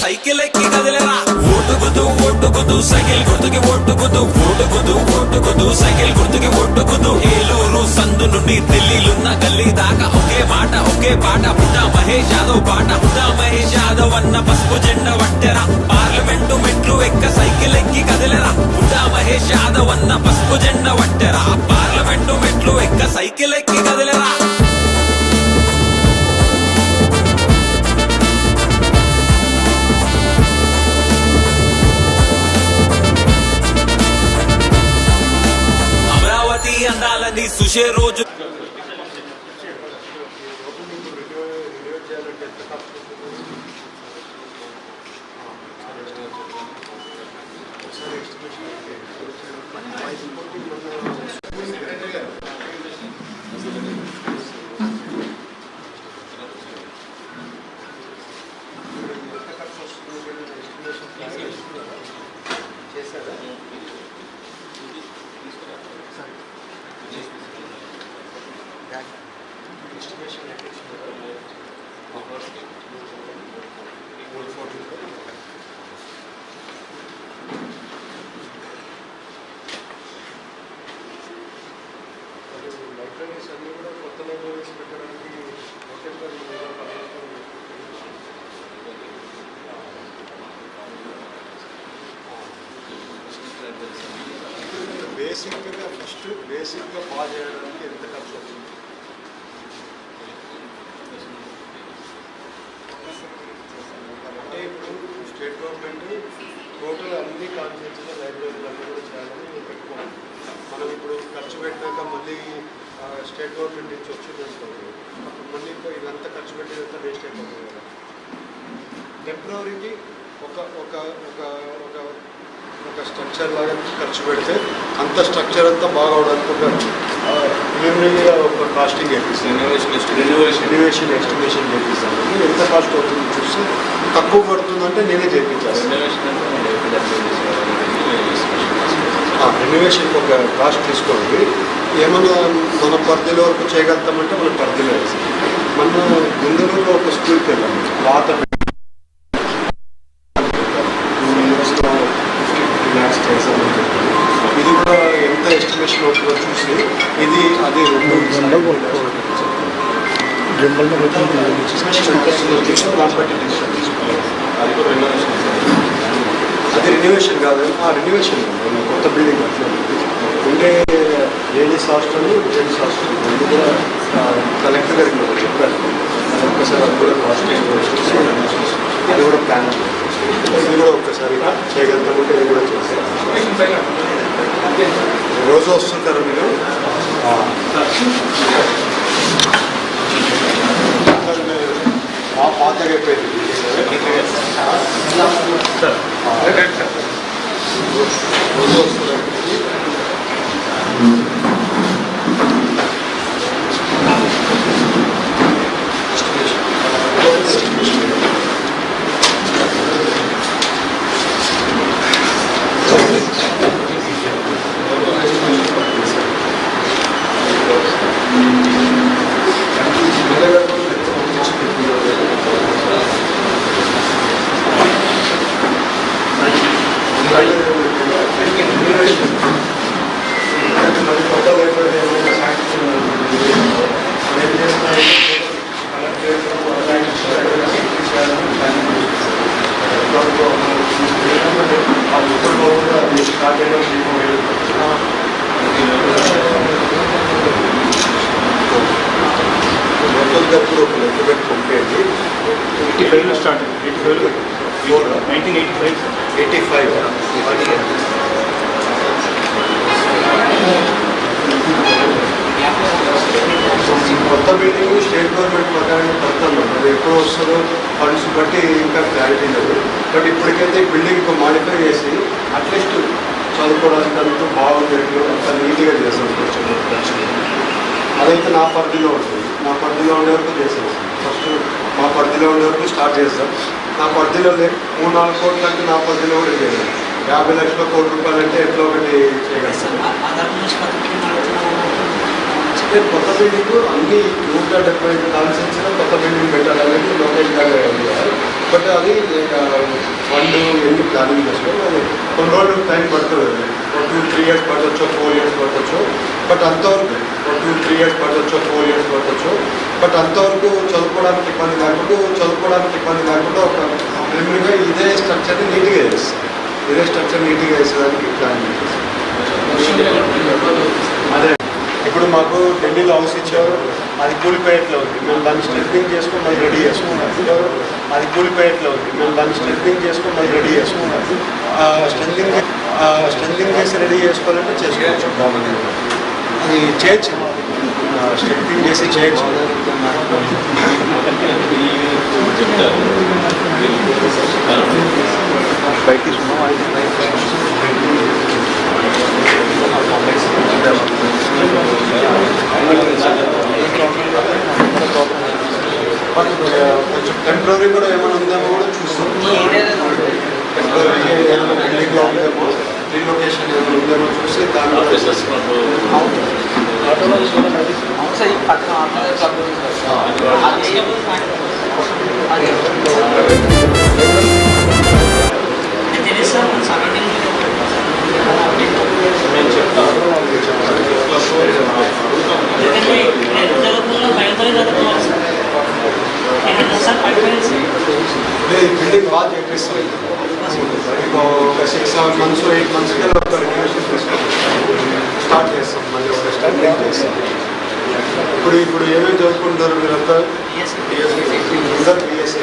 Cycle ఎక్కి కదిలేరా? ఓటుకుతూ ఓటుకుతూ cycle గుర్తుకి ఓటుకుతూ ఓటుకుతూ ఓటుకుతూ cycle గుర్తుకి ఓటుకుతూ ఏలూరు సందు నుండి ఢిల్లీలున్న గల్లీ దాకా ఒకే మాట ఒకే పాట. పుట్టా మహేష్ యాదవ్ పాట పుట్టా మహేష్ యాదవ్ అన్న పసుపు జెండా వట్టెరా. పార్లమెంటు మెట్లు ఎక్క సైకిల్ ఎక్కి కదిలేరా? పుట్టా మహేష్ యాదవ్ అన్న పసుపు జెండా వట్టెరా. పార్లమెంటు మెట్లు ఎక్క సైకిల్ ఎక్కి కదిలేరా? खुशे रोज చేయడానికి ఎంత ఖర్చు అవుతుంది? అంటే ఇప్పుడు స్టేట్ గవర్నమెంట్ టోటల్ అన్ని కాన్ఫరెన్స్లో లైబ్రరీలు అన్ని కూడా చేయాలని పెట్టుకోవాలి మనం ఇప్పుడు ఖర్చు పెట్టాక మళ్ళీ స్టేట్ గవర్నమెంట్ నుంచి వచ్చింది అనుకోండి అప్పుడు మళ్ళీ ఇదంతా ఖర్చు పెట్టేదంతా వేస్ట్ అయిపోతుంది కదా. టెంపరీకి ఒక ఒక ఒక ఒక ఒక స్ట్రక్చర్ లాగా ఖర్చు పెడితే అంత స్ట్రక్చర్ అంతా బాగా అవడానికి ప్రిలిమినరీగా ఒక కాస్టింగ్ చేపిస్తాను రెన్యువేషన్ ఎస్టిమేషన్ చేపిస్తాను ఎంత కాస్ట్ అవుతుంది చూస్తే తక్కువ పడుతుందంటే నేనే చేయించాను రెన్యువేషన్కి ఒక కాస్ట్ తీసుకోండి. ఏమన్నా మన పరిధిలో వరకు చేయగలుగుతామంటే మన పరిధిలో వేస్తాం. మన గుండెలో ఒక స్కూల్కి వెళ్ళాము పాత ఎంత ఎస్టిమేషన్ అవుతుందో చూసి ఇది అది రెండు అది కూడా రెన్యువేషన్ కాదు. ఆ రెన్యువేషన్ కొత్త బిల్డింగ్. ఉండే లేడీస్ హాస్టల్ జెంట్స్ హాస్టల్ రెండు కూడా కలెక్టర్ గారికి అది ఒక్కసారి అది కూడా కాస్ట్ అది కూడా ప్లాన్ ఇది కూడా ఒక్కసారి చేయగలుగుతామంటే ఇది కూడా చేస్తాం. రోజు వస్తుంటారు మీరు? ఆ. పాతగా అయిపోయింది. రోజు వస్తున్నారు మొత్తం ఒక లెక్క పెట్టి ఎయిటీ ఫైవ్లో స్టార్ట్ ఎయిటీ ఫైవ్లో nineteen eighty five eighty five. కొత్త బిల్డింగ్ స్టేట్ గవర్నమెంట్ ప్రకారం కడతాను అది ఎప్పుడు వస్తుందో ఫండ్స్ బట్టి ఇంకా క్లారిటీ లేదు. బట్ ఇప్పటికైతే ఈ బిల్డింగ్ మాడిఫై చేసి అట్లీస్ట్ చదువుకోవడానికి అంతా బాగుండేట్లు అంత నీట్గా చేసాం కొంచెం అదైతే నా పరిధిలో ఉంటుంది. నా పరిధిలో ఉండే వరకు చేసాం ఫస్ట్ మా పరిధిలో ఉండే వరకు స్టార్ట్ చేస్తాం. నా పరిధిలో మూడు నాలుగు కోట్ల అంటే నా పరిధిలో కూడా లేదు యాభై లక్షల కోటి రూపాయలు అంటే ఎట్లా ఒకటి చేయగలుగుతాం. ఆధార్ నుంచి పథకం నేను కొత్త బిల్డింగ్ అన్ని నూట డెబ్బై ఐదు కాన్సెన్స్లో కొత్త బిల్డింగ్ పెట్టాలనేది లోకేష్ గారు బట్ అది ఫండ్ ఎన్ని ప్లానింగ్ చేసుకోవాలి అది కొన్ని రోజులు టైం పడుతుంది. ఒక టూ త్రీ ఇయర్స్ పట్టొచ్చు ఫోర్ ఇయర్స్ పట్టొచ్చు బట్ అంతవరకు ఒక టూ త్రీ ఇయర్స్ పట్టొచ్చు ఫోర్ ఇయర్స్ పట్టొచ్చు బట్ అంతవరకు చదువుకోవడానికి ఇబ్బంది లేకుండా చదువుకోవడానికి ఇబ్బంది లేకుండా ఒక ప్రిలిమినరీగా ఇదే స్ట్రక్చర్ని నీట్గా వేస్తాం ఇదే స్ట్రక్చర్ నీట్గా వేసేదానికి ప్లాన్ చేసేస్తాం అదే. ఇప్పుడు మాకు ఢిల్లీలో హౌస్ ఇచ్చారు. అది కూలిపోయేట్లో ఉంది. మేము దాన్ని స్ట్రెంగ్ చేసుకొని మళ్ళీ రెడీ చేసుకున్నాం. అది కూలిపోయేట్లో ఉంది. మేము దాన్ని స్ట్రెంగ్ చేసుకొని మళ్ళీ రెడీ చేసుకున్నాం. స్ట్రెంగ్ స్ట్రెంగ్ చేసి రెడీ చేసుకోవాలంటే చేసుకోవచ్చు. బాగుంది అది చేయొచ్చు స్ట్రెంగ్ చేసి చేయొచ్చు బయటికి కొంచెం టెంపరీ కూడా ఏమైనా ఉందేమో కూడా చూస్తాం. టెంపరీ ఏమైనా బిల్డింగ్లో ఉందేమో రీలొకేషన్ ఏమైనా ఉందేమో చూసి దాంట్లో లేదు, ఈ బిల్డింగ్ ఇంకో ఒక six seven months eight months మంత్స్కి ఒక రెన్యూషన్ స్టార్ట్ చేస్తాం మళ్ళీ ఒక స్టార్ట్ చేస్తాం ఇప్పుడు ఇప్పుడు ఏమేమి చదువుకుంటారు మీరంతా అందరు బిఎస్సీ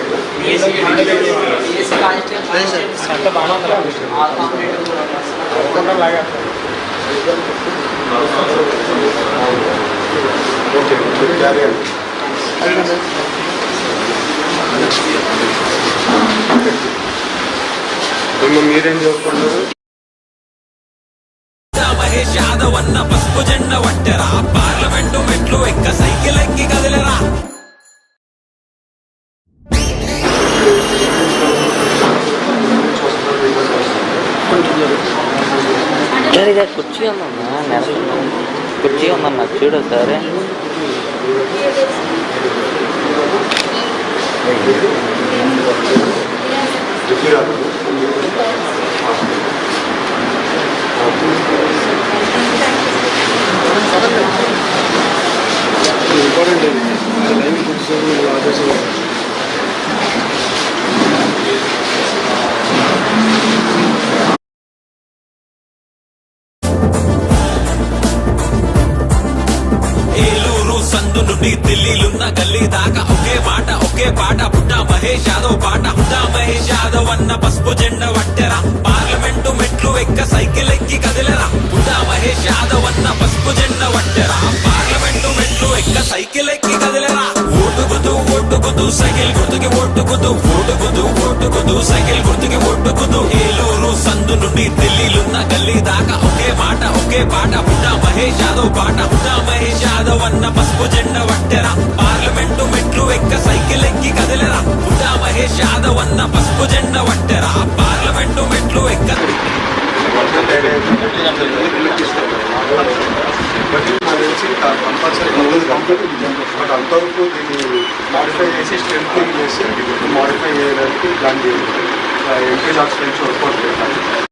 ఓకే క్యారీ మీరేం చదువుకుంటారు మహేష్ యాదవ్ అన్న పసుపు జెండ వట్టెరా పార్లమెంటు మెట్లు ఎక్క సైకిల్ ఎక్కి కదిలేరా? సార్ ఇదే కుర్చీ ఉందమ్మా నెలకొండ కుర్చీ ఉందమ్మా చూడు సరే 이거를 내미 곡소리로 와줘서 ఎక్క సైకిల్ ఎక్కి మహేష్ యాదవ్ అన్న పసుపు జెండ వట్టెరా పార్లమెంటు మెట్లు ఎక్క సైకిల్ ఎక్కి కదిలరా. ఓటుకుదు ఓటుకుదు సైకిల్ గుర్తుకి ఓటుకుదు ఓటుకుదు ఓటుకుదు సైకిల్ గుర్తుకి ఓటుకుదు ఏలూరు సందు నుండి ఢిల్లీలున్న గల్లీ దాకా ఒకే మాట ఒకే పాట. పుట్టా మహేష్ యాదవ్ పాట. పుట్టా మహేష్ యాదవ్ అన్న పసుపు జెండ వట్టెరా పార్లమెంటు మెట్లు ఎక్క సైకిల్ ఎక్కి కదిలరా. పుట్టా మహేష్ యాదవ్ అన్న పసుపు జెండ వట్టెరా పార్లమెంటు మెట్లు ఎక్క కంపల్సరీ బట్ అంతవరకు దీన్ని మాడిఫై చేసి స్ట్రెంగ్ చేసి మాడిఫై చేయడానికి ప్లాన్ చేయాలి ఎంపీ డాక్టర్ నుంచి వర్కౌట్ చేయాలి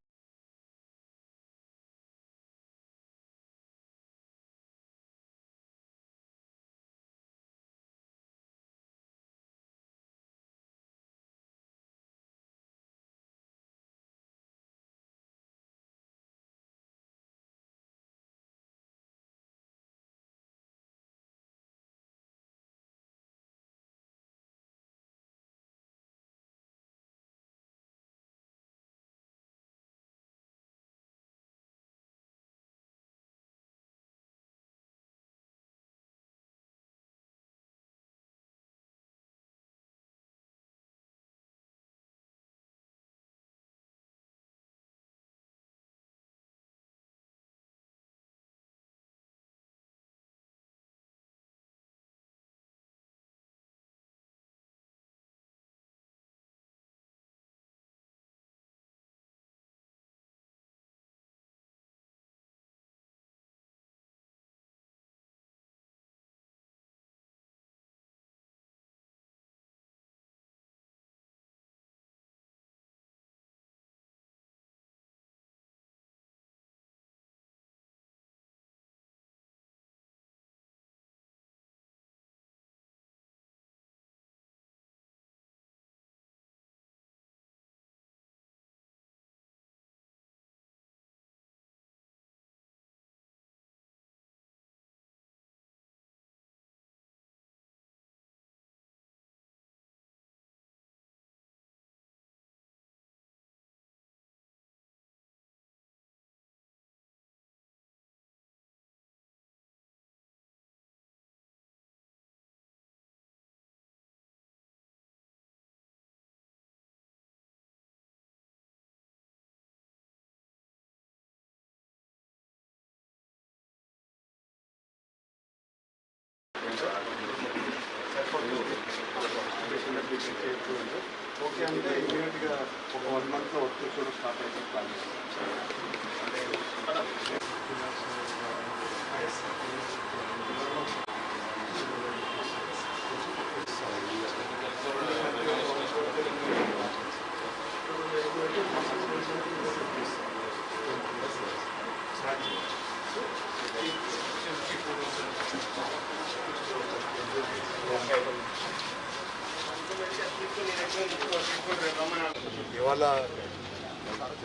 ఇవాళ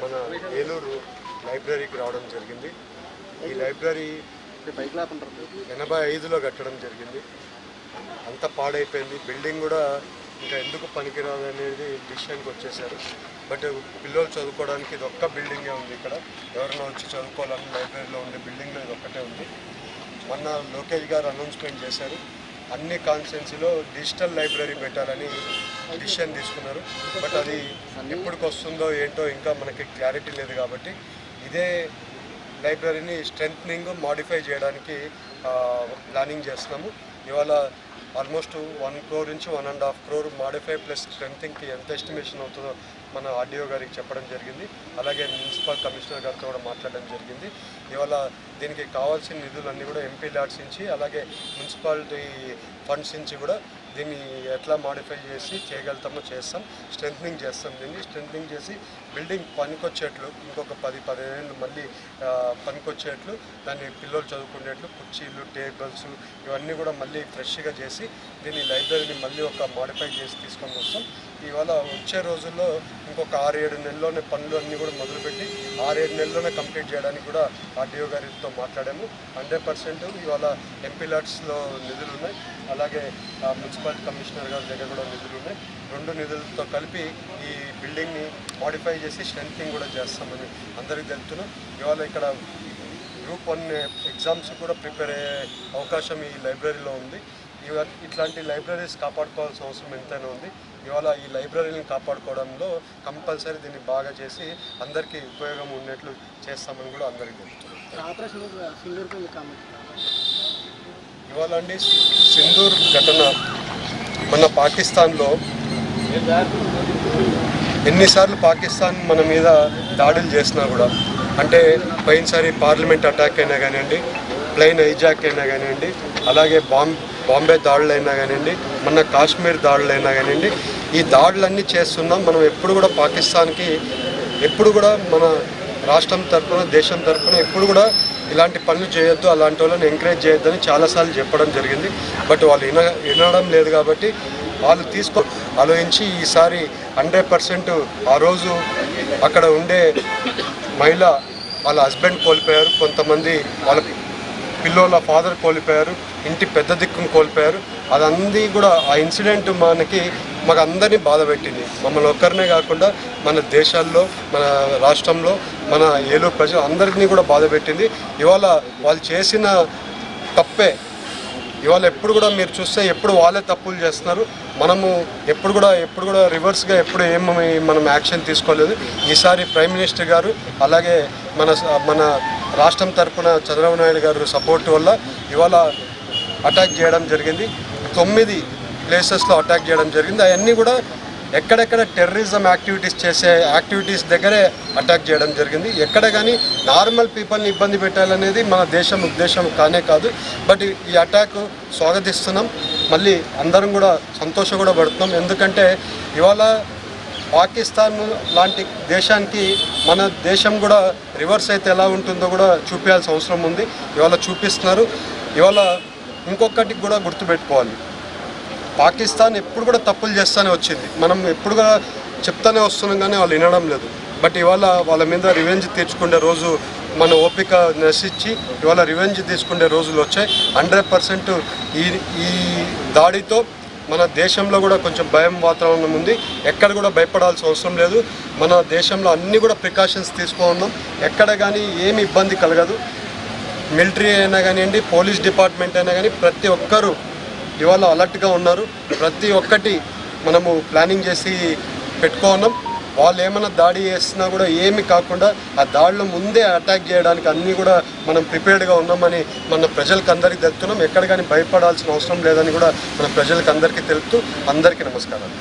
మన ఏలూరు లైబ్రరీకి రావడం జరిగింది. ఈ లైబ్రరీ ఎనభై ఐదులో కట్టడం జరిగింది. అంత పాడైపోయింది. బిల్డింగ్ కూడా ఇంకా ఎందుకు పనికిరాదు అనేది డిసిషన్కి వచ్చేసారు. బట్ పిల్లలు చదువుకోవడానికి ఇది ఒక్క బిల్డింగే ఉంది ఇక్కడ. ఎవరైనా వచ్చి చదువుకోవాలని లైబ్రరీలో ఉండే బిల్డింగ్లో ఇది ఒక్కటే ఉంది. మొన్న లోకేష్ గారు అనౌన్స్మెంట్ చేశారు. అన్ని కాన్స్టిట్యున్సీలో డిజిటల్ లైబ్రరీ పెట్టాలని డిసిషన్ తీసుకున్నారు. బట్ అది ఎప్పటికి వస్తుందో ఏంటో ఇంకా మనకి క్లారిటీ లేదు కాబట్టి ఇదే లైబ్రరీని స్ట్రెంథనింగ్ మాడిఫై చేయడానికి ప్లానింగ్ చేస్తున్నాము. ఇవాళ ఆల్మోస్ట్ వన్ క్రోర్ నుంచి one and half crore modify plus స్ట్రెంథింగ్కి ఎంత ఎస్టిమేషన్ అవుతుందో మన ఆర్డీఓ గారికి చెప్పడం జరిగింది. అలాగే మున్సిపల్ కమిషనర్ గారితో కూడా మాట్లాడడం జరిగింది. ఇవాళ దీనికి కావాల్సిన నిధులన్నీ కూడా ఎంపీ ల్యాడ్స్ నుంచి అలాగే మున్సిపాలిటీ ఫండ్స్ నుంచి కూడా దీన్ని ఎట్లా మాడిఫై చేసి చేయగలుగుతామో చేస్తాం. స్ట్రెంథనింగ్ చేస్తాం దీన్ని. స్ట్రెంథనింగ్ చేసి బిల్డింగ్ పనికొచ్చేట్లు ఇంకొక పది పదిహేను మళ్ళీ పనికొచ్చేట్లు దాన్ని పిల్లలు చదువుకునేట్లు కుర్చీలు టేబుల్స్ ఇవన్నీ కూడా మళ్ళీ ఫ్రెష్గా చేసి దీన్ని లైబ్రరీని మళ్ళీ ఒక మాడిఫై చేసి తీసుకొని వస్తాం. ఇవాళ వచ్చే రోజుల్లో ఇంకొక ఆరు ఏడు నెలల్లోనే పనులు అన్నీ కూడా మొదలుపెట్టి ఆరు ఏడు నెలల్లోనే కంప్లీట్ చేయడానికి కూడా ఆర్డీఓ గారితో మాట్లాడాము. హండ్రెడ్ పర్సెంట్ ఇవాళ ఎంపీ లాట్స్లో నిధులు ఉన్నాయి. అలాగే మున్సిపాలిటీ కమిషనర్ గారి దగ్గర కూడా నిధులు ఉన్నాయి. రెండు నిధులతో కలిపి ఈ బిల్డింగ్ని మాడిఫై చేసి స్ట్రెంథింగ్ కూడా చేస్తామని అందరికీ తెలుపుతున్నాం. ఇవాళ ఇక్కడ గ్రూప్ వన్ ఎగ్జామ్స్ కూడా ప్రిపేర్ అయ్యే అవకాశం ఈ లైబ్రరీలో ఉంది. ఇట్లాంటి లైబ్రరీస్ కాపాడుకోవాల్సిన అవసరం ఎంతైనా ఉంది. ఇవాళ ఈ లైబ్రరీని కాపాడుకోవడంలో కంపల్సరీ దీన్ని బాగా చేసి అందరికీ ఉపయోగం ఉన్నట్లు చేస్తామని కూడా అందరికీ కామెంట్ ఇవాళ అండి సింధూర్ ఘటన మన పాకిస్తాన్లో ఎన్నిసార్లు పాకిస్తాన్ మన మీద దాడులు చేసినా కూడా అంటే పోయినసారి పార్లమెంట్ అటాక్ అయినా కానివ్వండి ప్లెయిన్ హైజాక్ అయినా కానివ్వండి అలాగే బాంబ్ బాంబే దాడులు అయినా కానివ్వండి మన కాశ్మీర్ దాడులు అయినా కానివ్వండి ఈ దాడులన్నీ చేస్తున్నాం. మనం ఎప్పుడు కూడా పాకిస్తాన్కి ఎప్పుడు కూడా మన రాష్ట్రం తరపున దేశం తరపున ఎప్పుడు కూడా ఇలాంటి పనులు చేయొద్దు అలాంటి వాళ్ళని ఎంకరేజ్ చేయొద్దని చాలాసార్లు చెప్పడం జరిగింది. బట్ వాళ్ళు విన వినడం లేదు కాబట్టి వాళ్ళు తీసుకో ఆలోచించి ఈసారి హండ్రెడ్ పర్సెంట్ ఆ రోజు అక్కడ ఉండే మహిళ వాళ్ళ హస్బెండ్ కోల్పోయారు. కొంతమంది వాళ్ళ పిల్లోల ఫాదర్ కోల్పోయారు ఇంటి పెద్ద దిక్కును కోల్పోయారు. అదంది కూడా ఆ ఇన్సిడెంట్ మనకి మాకు అందరినీ బాధ పెట్టింది. మమ్మల్ని ఒక్కరినే కాకుండా మన దేశాల్లో మన రాష్ట్రంలో మన ఏలూరు ప్రజలు అందరినీ కూడా బాధ పెట్టింది. ఇవాళ వాళ్ళు చేసిన తప్పే ఇవాళ ఎప్పుడు కూడా మీరు చూస్తే ఎప్పుడు వాళ్ళే తప్పులు చేస్తున్నారు. మనము ఎప్పుడు కూడా ఎప్పుడు కూడా రివర్స్గా ఎప్పుడు ఏమీ మనం యాక్షన్ తీసుకోలేదు. ఈసారి ప్రైమ్ మినిస్టర్ గారు అలాగే మన మన రాష్ట్రం తరఫున చంద్రబాబు నాయుడు గారు సపోర్ట్ వల్ల ఇవాళ అటాక్ చేయడం జరిగింది. తొమ్మిది ప్లేసెస్లో అటాక్ చేయడం జరిగింది. అవన్నీ కూడా ఎక్కడెక్కడ టెర్రరిజం యాక్టివిటీస్ చేసే యాక్టివిటీస్ దగ్గరే అటాక్ చేయడం జరిగింది. ఎక్కడ కానీ నార్మల్ పీపుల్ని ఇబ్బంది పెట్టాలనేది మన దేశం ఉద్దేశం కానే కాదు. బట్ ఈ అటాక్ స్వాగతిస్తున్నాం. మళ్ళీ అందరం కూడా సంతోషం కూడా పడుతున్నాం ఎందుకంటే ఇవాళ పాకిస్తాన్ లాంటి దేశానికి మన దేశం కూడా రివర్స్ అయితే ఎలా ఉంటుందో కూడా చూపించాల్సిన అవసరం ఉంది. ఇవాళ చూపిస్తున్నారు. ఇవాళ ఇంకొకటి కూడా గుర్తుపెట్టుకోవాలి. పాకిస్తాన్ ఎప్పుడు కూడా తప్పులు చేస్తూనే వచ్చింది. మనం ఎప్పుడు కూడా చెప్తానే వస్తున్నాం కానీ వాళ్ళు వినడం లేదు. బట్ ఇవాళ వాళ్ళ మీద రివెంజ్ తీర్చుకునే రోజు మన ఓపిక నశించి ఇవాళ రివెంజ్ తీసుకునే రోజులు వచ్చాయి. హండ్రెడ్ పర్సెంట్ ఈ ఈ దాడితో మన దేశంలో కూడా కొంచెం భయం వాతావరణం ఉంది. ఎక్కడ కూడా భయపడాల్సిన అవసరం లేదు. మన దేశంలో అన్నీ కూడా ప్రికాషన్స్ తీసుకున్నాం ఎక్కడ కానీ ఏమి ఇబ్బంది కలగదు. మిలిటరీ అయినా కానివ్వండి పోలీస్ డిపార్ట్మెంట్ అయినా కానీ ప్రతి ఒక్కరూ ఇవాళ అలర్ట్గా ఉన్నారు. ప్రతి ఒక్కటి మనము ప్లానింగ్ చేసి పెట్టుకున్నాం వాళ్ళు ఏమైనా దాడి చేసినా కూడా ఏమి కాకుండా ఆ దాడిలో ముందే అటాక్ చేయడానికి అన్నీ కూడా మనం ప్రిపేర్డ్గా ఉన్నామని మన ప్రజలకు అందరికీ తెలుపుతున్నాం. ఎక్కడ కానీ భయపడాల్సిన అవసరం లేదని కూడా మన ప్రజలకు అందరికీ తెలుపుతూ అందరికీ నమస్కారాలు.